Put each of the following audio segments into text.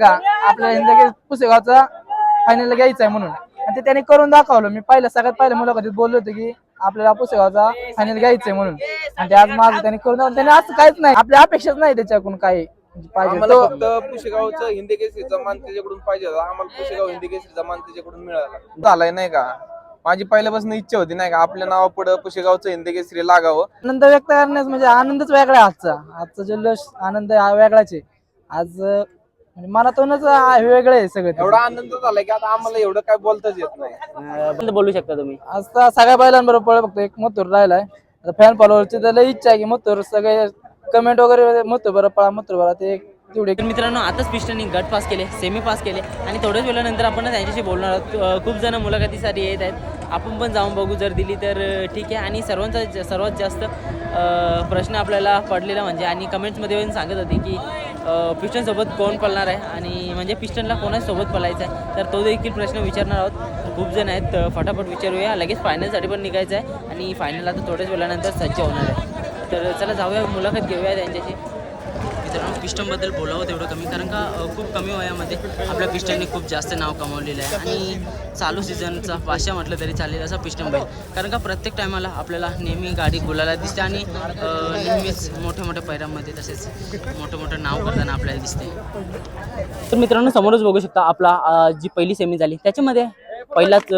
का? आपल्या हिंदगी पुसेगावचा फायनल घ्यायचा आहे म्हणून. आणि ते त्यांनी करून दाखवलं. मी पहिल्या सगळ्यात पहिल्या मुलाखतीत बोललो होतो की आपल्याला पुसेगावचा फायनल घ्यायचा आहे म्हणून. आणि ते आज माझं त्यांनी करून दाखवलं. त्यांनी असं काहीच नाही. आपल्या अपेक्षाच नाही त्याच्याकडून काही. म्हणजे पाहिजे आम्हाला तो फक्त पुशेगावचं हिंदी केसरीचा मान त्याच्याकडून पाहिजे होता. आम्हाला पुशेगाव हिंदी केसरीचा मान त्याच्याकडून मिळाला. झालाय नाही का? माझी पहिल्यापासून इच्छा होती नाही का? आपल्या नावापुढं पुशेगावचं हिंदी केसरी लागावं. आनंद व्यक्त करण्यास म्हणजे आनंदच वेगळा आहे आजचा. आजचा जल्लोष आनंद हा वेगळाच आहे. आज अं, म्हणजे मनातूनच आ- वेगळं आहे सगळं ते. एवढा आनंद झालाय की आता आम्हाला एवढं काय बोलताच येत नाही. बोलू शकता तुम्ही? आज तर सगळ्या बैलांबरोबर पळ फक्त एक मथुर राहिलाय. आता फॅन फॉलोअरची तर लई इच्छा आहे की मथुर सगळे कमेंट वगैरे मथुर बरं पळा मथुर बरं ते एक तेवढे. तर मित्रांनो आताच पिस्टननी गट पास केले सेमी पास केले आणि थोड्याच वेळानंतर आपण त्यांच्याशी बोलणार आहोत. अं, खूप जण मुलाखतीसाठी येत आहेत. आपण पण जाऊन बघू जर दिली तर अं, ठीक आहे. आणि सर्वांचा ज- सर्वात जास्त अं, प्रश्न आपल्याला पडलेला म्हणजे आणि कमेंट्समध्ये येऊन सांगत होते की पिस्टनसोबत कोण पळणार आहे? आणि म्हणजे पिस्टनला कोणासोबत पळायचं आहे? तर तो देखील प्रश्न विचारणार आहोत. खूप जण आहेत तर फटाफट विचारूया. लगेच फायनलसाठी पण निघायचं आहे. आणि फायनल आता थोड्याच वेळानंतर सज्ज होणार आहे. तर चला जाऊया मुलाखत घेऊया त्यांच्याशी. मित्रांनो पिस्टनबद्दल बोलावं तेवढं कमी कारण का खूप कमी वयामध्ये आपल्या पिस्टनने खूप जास्त नाव कमावलेलं आहे. आणि चालू सीझनचा पाशा म्हटलं तरी चालेल असा पिस्टन बैल. कारण का प्रत्येक टायमाला आपल्याला नेहमी गाडी गुलाला दिसते आणि नेहमीच मोठ्या मोठ्या पैरांमध्ये तसेच मोठं मोठं नाव करताना आपल्याला दिसते. तर मित्रांनो समोरच बघू शकता आपला जी पहिली सेमी झाली त्याच्यामध्ये पहिलाच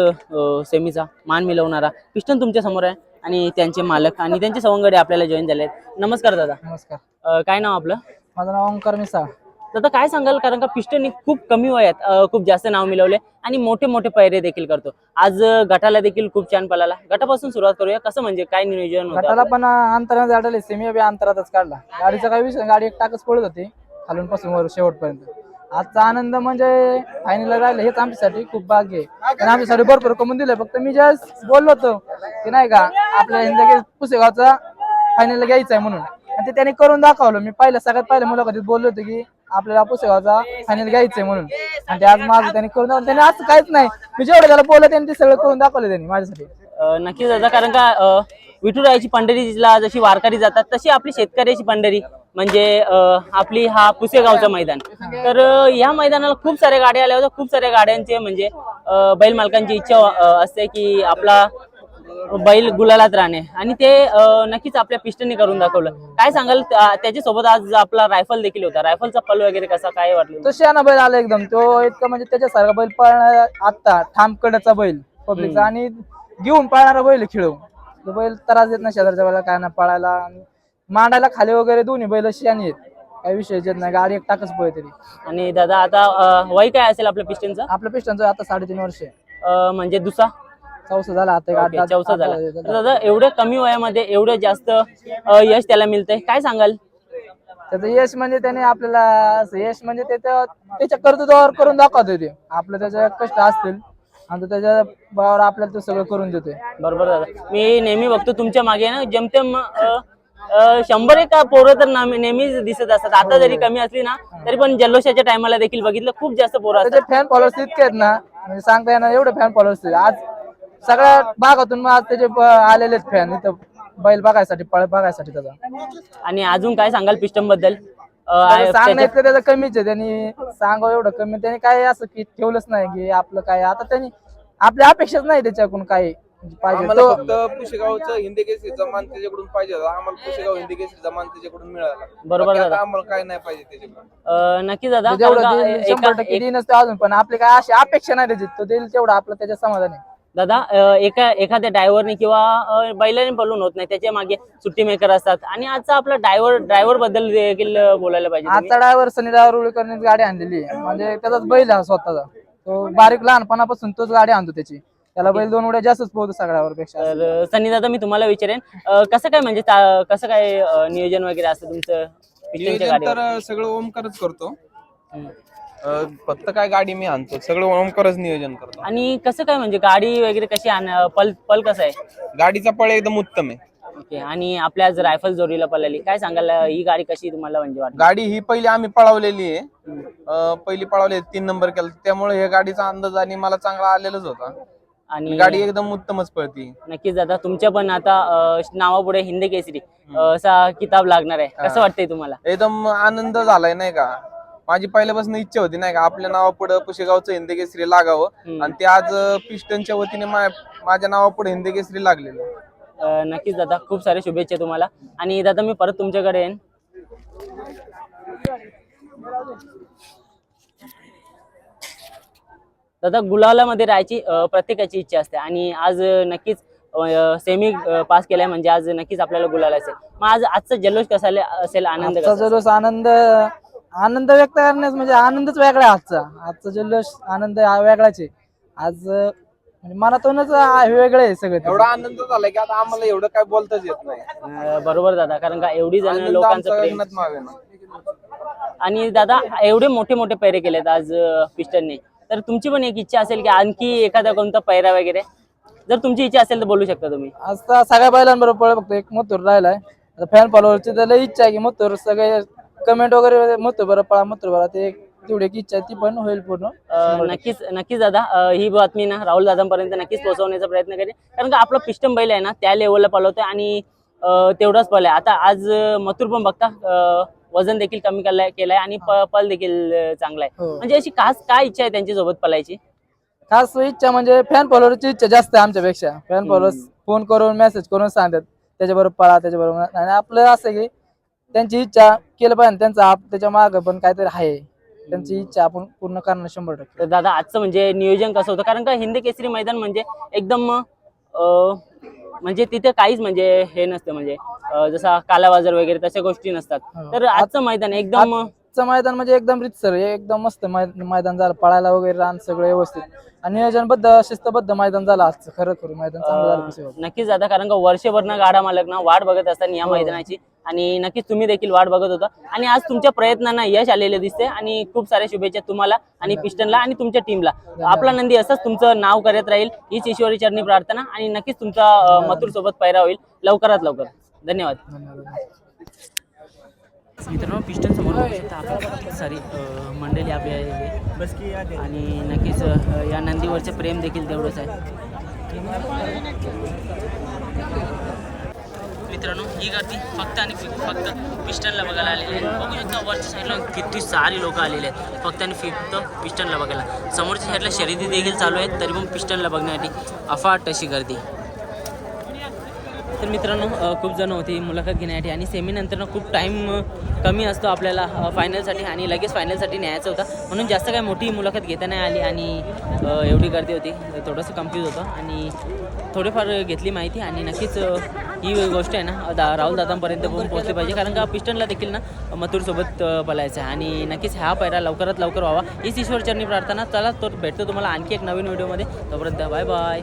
सेमीचा मान मिळवणारा पिस्टन तुमच्यासमोर आहे आणि त्यांचे मालक आणि त्यांचे सवंगडे आपल्याला जॉईन झाले आहेत नमस्कार दादा. नमस्कार. काय नाव आपलं? माझं नाव ओंकार मिसाळ दादा काय सांगाल कारण का पिस्टननी खूप कमी वयात खूप जास्त नाव मिळवले आणि मोठे मोठे पैरे देखील करतो. आज गटाला देखील खूप छान पळाला. गटापासून सुरुवात करूया. कसं म्हणजे काय नियोजन गटाला पण अंतरात झालेले सेमी बी अंतरातच काढला. गाडीचा काही विषय गाडी एक टाकच पडत होती. खालून पासून वर शेवटपर्यंत. आजचा आनंद म्हणजे फायनल राहिलं हेच आमच्यासाठी खूप भाग्य आहे. आणि आमच्यासाठी भरपूर कमवून दिलं फक्त मी जस्ट बोललो होतो की नाही का आपल्या हिंदगी पुसेगावचा फायनल घ्यायचा आहे म्हणून. आणि ते त्यांनी करून दाखवलं. मी पहिल्या सगळ्यात पहिल्या मुलाखतीत बोललो होतो की आपल्याला पुसेगावचा फायनल घ्यायचा आहे म्हणून. आणि ते आज माझं त्यांनी करून दाखवलं. त्यांनी असं काहीच नाही. मी जेवढं त्याला बोललं त्यांनी ते सगळं करून दाखवलं त्यांनी माझ्यासाठी. अ, नक्कीच दादा कारण का अ, विठुरायाची पंढरीला जशी वारकरी जातात तशी आपली शेतकऱ्याची पंढरी म्हणजे अ, आपली हा पुसेगावचं मैदान. तर अ, या मैदानाला खूप साऱ्या गाड्या आल्या होत्या खूप साऱ्या गाड्यांचे म्हणजे अ, बैल मालकांची इच्छा अ, असते की आपला बैल गुलालात राहणे. आणि ते नक्कीच आपल्या पिस्टनने करून दाखवलं. काय सांगाल त्या- त्याच्यासोबत आज आपला रायफल देखील होता. रायफलचा पल वगैरे कसा काय वाटलं? तो शहाणा बैल आला एकदम. तो इतका म्हणजे त्याच्यासारखा बैल पळणार आता ठाम बैल पब्लिकचा. आणि घेऊन पळणारा बैल खेळू तो बैल त्रास देत नाही शेजारच्या बैला काय ना पळायला. आणि मांडायला खाली वगैरे दोन्ही बैल शहाणी आहेत. काही विषय येत नाही. गाडी एक टाकच पळे तरी आणि दादा आता वय काय असेल आपल्या पिस्टनचं आपलं पिस्टनचं आता साडेतीन वर्ष आहे. म्हणजे दुसरा? चौसा झाला आता एक आठ ओके, दहा- चौथा आठ- झाला. आठ- तर दादा एवढ्या कमी वयामध्ये एवढं जास्त अ, यश त्याला मिळतंय. काय सांगाल? त्याचं यश म्हणजे त्याने आपल्याला असं यश म्हणजे ते त्या- त्याच्या कर्तृत्वावर करून दाखवतोय ते. आपलं त्याच्या कष्ट असतील आणि तो त्याच्या बळावर आपल्याला तो सगळं करून देतोय. बरोबर दादा. मी नेहमी बघतो तुमच्या मागे ना जमतेम अ, अ, शंभर एक पोरं तर नाम- नेहमीच दिसत असतात. आता जरी कमी असली ना तरी पण जल्लोषाच्या टायमाला देखील बघितलं खूप जास्त पोरं असतात. त्याचे फॅन फॉलोअर्स इतके आहेत ना म्हणजे सांगता येणार एवढे फॅन फॉलोअर्स आज सगळ्या भागातून मग आज त्याचे आलेलेच फॅन इथं बैल बघायसाठी पळ बघायसाठी त्याचा. आणि अजून काय सांगाल पिस्टनबद्दल अ, त्याचं सांगणं त्याच्या- इतकं त्याचं कमीच आहे. त्यांनी सांगावं एवढं कमी. त्यांनी काय असं की ठेवलंच नाही की आपलं काय. आता त्यांनी आपल्या अपेक्षाच नाही त्याच्याकडून काही म्हणजे पाहिजे. आम्हाला तो फक्त पुशेगावचं हिंदी केसरीचा मान त्याच्याकडून पाहिजे होता. आम्हाला पुशेगाव हिंदी केसरीचा मान त्याच्याकडून मिळाला. बरोबर बाकी दादा. आता आम्हाला काय नाही पाहिजे त्याच्याकडून. अ, नक्की दादा कारण जेवढं का देईल, एका- शंभर टक्के एक- देईनच ते अजून. पण आपली काय अशी अपेक्षा नाही त्याची. तो देईल तेवढं आपलं त्याच्या समाधान आहे. दादा एका एखाद्या ड्रायव्हरने किंवा बैलाने बोलून होत नाही त्याच्यामागे सुट्टी मेकर असतात. आणि आजचा आपला ड्रायव्हर ड्रायव्हरबद्दल देखील बोलायला पाहिजे. आजचा ड्रायव्हर सनी ड्रायव्हर उळीकरने गाडी आणलेली आहे. म्हणजे त्याचाच बैल हा स्वतःचा. तो बारीक लहानपणापासून तोच गाडी आणतो त्याची. त्याला बैल दोन उड्या जास्तच पोहतो सगळ्यावर पेक्षा तर सनी दादा मी तुम्हाला विचारेन कसं काय म्हणजे ता- कसं काय नियोजन वगैरे असतं तुमचं? तर सगळं ओमकारच करतो. अं, फक्त काय गाडी मी आणतो. सगळं ओमकारच नियोजन करतो. आणि कसं काय म्हणजे गाडी वगैरे कशी आण पल पल कसं आहे? गाडीचा पळ एकदम उत्तम आहे. ओके. आणि आपल्या आज रायफल जोडीला पळाली. काय सांगाल अ, ही गाडी कशी तुम्हाला म्हणजे वाटली? गाडी ही पहिली आम्ही पळवलेली आहे. अं, पहिली पळवली आहे, तीन नंबर केला. त्यामुळे या गाडीचा अंदाज आणि मला चांगला आलेलाच होता. आणि गाडी एकदम उत्तमच पळती. नक्कीच दादा तुमच्या पण आता अ, नावापुढे हिंदी केसरी अ, असा किताब लागणार आहे. कसं वाटतंय तुम्हाला? एकदम आनंद झालाय नाही का? माझी पहिल्यापासून इच्छा होती नाही का आपल्या नावापुढे पुशेगावचं हिंदी केसरी लागावं. आणि ते आज पिस्टनच्या वतीने मा- माझ्या नावापुढे हिंदी केसरी लागलेलं. अ, नक्कीच दादा खूप सारे शुभेच्छा तुम्हाला. आणि दादा मी परत तुमच्याकडे येईन. दादा गुलालामध्ये राहायची अ, प्रत्येकाची इच्छा असते. आणि आज अ, नक्कीच सेमी पास केलाय म्हणजे आज नक्कीच आपल्याला गुलाल असेल. मग आज आजचा जल्लोष कसा आले- असेल? आनंद आजचा कसा जल्लोष आनंद आनंद व्यक्त करण्यास म्हणजे आनंदच वेगळा आहे आजचा. आजचा जल्लोष आनंद हा वेगळाच आहे. आज अं, म्हणजे मनातूनच आ- वेगळं आहे सगळं. ते. एवढा आनंद झाला की आता आम्हाला एवढं काय बोलताच येत नाही. अ, बरोबर दादा कारण का एवढी जण आनंद लोकांचं आमचा प्रेम गगनात मावे ना. आणि दादा एवढे मोठे मोठे पैरे केलेत आज पिस्टनने तर तुमची पण एक इच्छा असेल की आणखी एखादा कोणता पैरा वगैरे? जर तुमची इच्छा असेल तर बोलू शकता तुम्ही. आज तर सगळ्या बैलांबरोबर पळ फक्त एक मथुर राहिलाय. फॅन फॉलोअरची त्याला इच्छा आहे की मथुर सगळे कमेंट वगैरे मथुर बरं पळा मथुर बरं ते तेवढी एक इच्छा आहे ती पण होईल पूर्ण. अ, नक्कीच नक्कीच दादा. अ, ही बातमी ना राहुल दादांपर्यंत नक्कीच पोहोचवण्याचा प्रयत्न करेन. कारण का आपला पिस्टन बैल आहे ना त्या लेवलला पळवतोय आणि अ, तेवढाच पळ आहे. आता आज अ, मथुर पण बघता अ, वजन देखील कमी केलाय केलाय आणि प- पल देखील अ, चांगला आहे हो. म्हणजे अशी खास काय इच्छा आहे त्यांच्यासोबत पळायची? खास इच्छा म्हणजे फॅन फॉलोअरची इच्छा जास्त आहे आमच्यापेक्षा. फॅन फॉलोअर्स फोन करून मेसेज करून सांगतात. त्याच्याबरोबर पळा त्याच्याबरोबर आणि आपलं असं आहे की त्यांची इच्छा केलं पाहिजे त्यांचा आप त्याच्या मागं पण काहीतरी आहे. त्यांची इच्छा आपण पूर्ण करणं शंभर टक्के. तर दादा आजचं म्हणजे नियोजन कसं होतं? कारण का हिंद केसरी मैदान म्हणजे एकदम अ, म्हणजे तिथे काहीच म्हणजे हे नसतं. म्हणजे अ, जसा कालाबाजार वगैरे तशा गोष्टी नसतात. हो. तर आजचं मैदान एकदम आजचं मैदान म्हणजे एकदम रितसर एकदम मस्त मैदान झालं. पळायला वगैरे रान सगळं व्यवस्थित. आणि नियोजनबद्ध शिस्तबद्ध मैदान झालं आजचं. खरं खरं मैदान चांगलं झालं. नक्कीच दादा कारण का वर्षभर गाडा मालक ना वाट बघत असतात या मैदानाची. आणि नक्कीच तुम्ही देखील वाट बघत होता. आणि आज तुमच्या प्रयत्नांना यश आलेले दिसते आणि खूप साऱ्या शुभेच्छा तुम्हाला आणि पिस्टनला आणि तुमच्या टीमला. आपला नंदी असंच तुमचं नाव करत राहील. हीच ईश्वरी चरणी प्रार्थना. आणि नक्कीच तुमचा मथुर सोबत पैरा होईल. लवकरात लवकर. धन्यवाद. मित्रांनो पिस्टन समोर बघू शकता आपण. सारी मंडळी आपली आहे. आणि नक्कीच या नंदीवरचं प्रेम देखील तेवढंच आहे. मित्रांनो ही गर्दी फक्त आणि फक्त पिस्टनला बघायला आलेली आहे. बघू शकता वरच्या साईडला किती सारी लोक आलेले आहेत. फक्त आणि फक्त पिस्टनला बघायला. समोरच्या साईडला शर्यती देखील चालू आहेत तरी पण पिस्टनला बघण्यासाठी अफाट अशी गर्दी. तर मित्रांनो खूप जण होती मुलाखत घेण्यासाठी आणि सेमीनंतरनं खूप टाईम कमी असतो आपल्याला फायनलसाठी आणि लगेच फायनलसाठी न्यायचं होता. म्हणून जास्त काही मोठी मुलाखत घेता नाही आली आणि एवढी गर्दी होती. थोडंसं कन्फ्यूज होतं आणि थोडीफार घेतली माहिती आणि नक्कीच ही गोष्ट आहे ना दा राहुल दादांपर्यंत पण पोहोचली पाहिजे. कारण का पिस्टनला देखील ना मथुरसोबत बोलायचं आहे. आणि नक्कीच हा पैरा लवकरात लवकर व्हावा. हीच ईश्वरचरणी प्रार्थना. चला तो भेटतो तुम्हाला आणखी एक नवीन व्हिडिओमध्ये तोपर्यंत बाय बाय